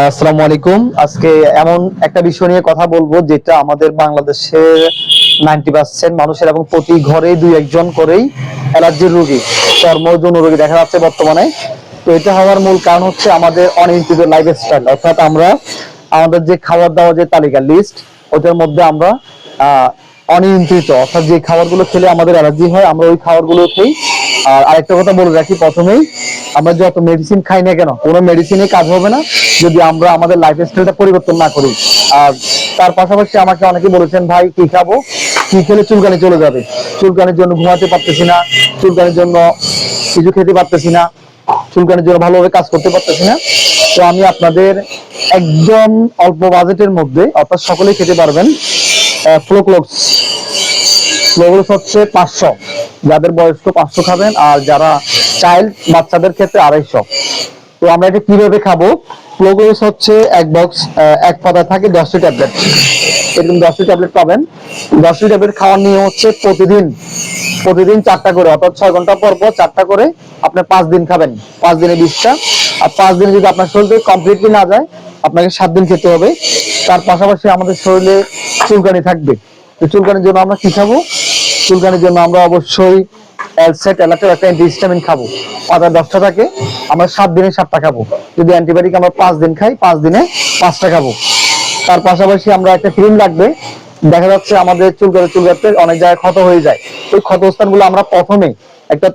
আসসালামু আলাইকুম আজকে এমন একটা বিষয় নিয়ে কথা বলব, যেটা আমাদের বাংলাদেশের নাইনটি পার্সেন্ট মানুষের এবং প্রতি ঘরে দুই একজন করেই অ্যালার্জির রোগী রোগী দেখা যাচ্ছে বর্তমানে। তো এটা হওয়ার মূল কারণ হচ্ছে আমাদের অনিয়ন্ত্রিত লাইফ স্টাইল অর্থাৎ আমরা আমাদের যে খাবার দাওয়ার যে তালিকা লিস্ট ওটার মধ্যে আমরা অনিয়ন্ত্রিত, অর্থাৎ যে খাবারগুলো খেলে আমাদের অ্যালার্জি হয়, আমরা ওই খাবারগুলো খেই আর আরেকটা কথা বলে রাখি প্রথমেই আমরা যত মেডিসিন খাই না কেন? কোনো মেডিসিনে কাজ হবে না। যদি আমরা আমাদের লাইফ স্টাইলটা পরিবর্তন না করি। আর তার পাশাপাশি আমাকে অনেকে বলেছেন, ভাই, কি খাব? কি খেলে চুলকানি চলে যাবে? চুলকানির জন্য ঘুমাতে পারতেছি না। চুলকানির জন্য কিছু খেতে পারতেছি না। চুলকানির জন্য ভালোভাবে কাজ করতে পারতেছি না। তো আমি আপনাদের একদম অল্প বাজেটের মধ্যে, অর্থাৎ সকলেই খেতে পারবেন ফ্লোক্লোক্স ফ্লোক্লোক্স হচ্ছে পাঁচশো। যাদের বয়স্ক পাঁচশো খাবেন, আর যারা চাইল্ড বাচ্চাদের ক্ষেত্রে আড়াইশো। তো আমরা এটা কীভাবে খাব? ফ্লোক্লোক্স হচ্ছে এক বক্স এক পাতা থাকে দশটি ট্যাবলেট এরকম দশটি ট্যাবলেট পাবেন। দশটি ট্যাবলেট খাওয়ার নিয়ম হচ্ছে প্রতিদিন প্রতিদিন চারটা করে, অর্থাৎ ছয় ঘণ্টা পর পর চারটা করে আপনার পাঁচ দিন খাবেন। পাঁচ দিনে বিশটা। আর পাঁচ দিনে যদি আপনার শরীরে কমপ্লিটলি না যায়, আপনাকে সাত দিন খেতে হবে। তার পাশাপাশি আমাদের শরীরে চুলকানি থাকবে। তো চুলকানির জন্য আমরা কি খাব? চুলকানির জন্য আমরা অবশ্যই অ্যালসেট অ্যালাটের একটা অ্যান্টিহিস্টামিন খাব। পাতা দশটা থাকে, আমরা সাত দিনে সাতটা খাব। যদি অ্যান্টিবায়োটিক আমরা পাঁচ দিন খাই, পাঁচ দিনে পাঁচটা খাব। তার পাশাপাশি আমরা একটা ক্রিম লাগবে, দেখা যাচ্ছে আমাদের অনেক জায়গায় ক্ষত হয়ে যায়। আমরা প্রথমে একটা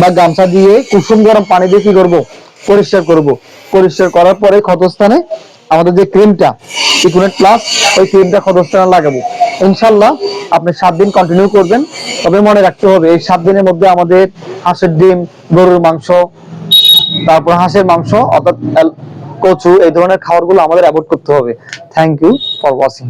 বা গামছা দিয়ে কুসুম গরম পানি দিয়ে কি করব? পরিষ্কার করব। পরিষ্কার করার পরে ক্ষতস্থানে আমাদের যে ক্রিমটা ইকুনেট প্লাস ওই ক্রিমটা ক্ষতস্থানে লাগাবো। ইনশাল্লাহ আপনি সাত দিন কন্টিনিউ করবেন। তবে মনে রাখতে হবে, এই সাত দিনের মধ্যে আমাদের হাঁসের ডিম, গরুর মাংস, তারপর হাঁসের মাংস, অর্থাৎ কচু, এই ধরনের খাবারগুলো আমাদের অ্যাভয়েড করতে হবে। Thank you for watching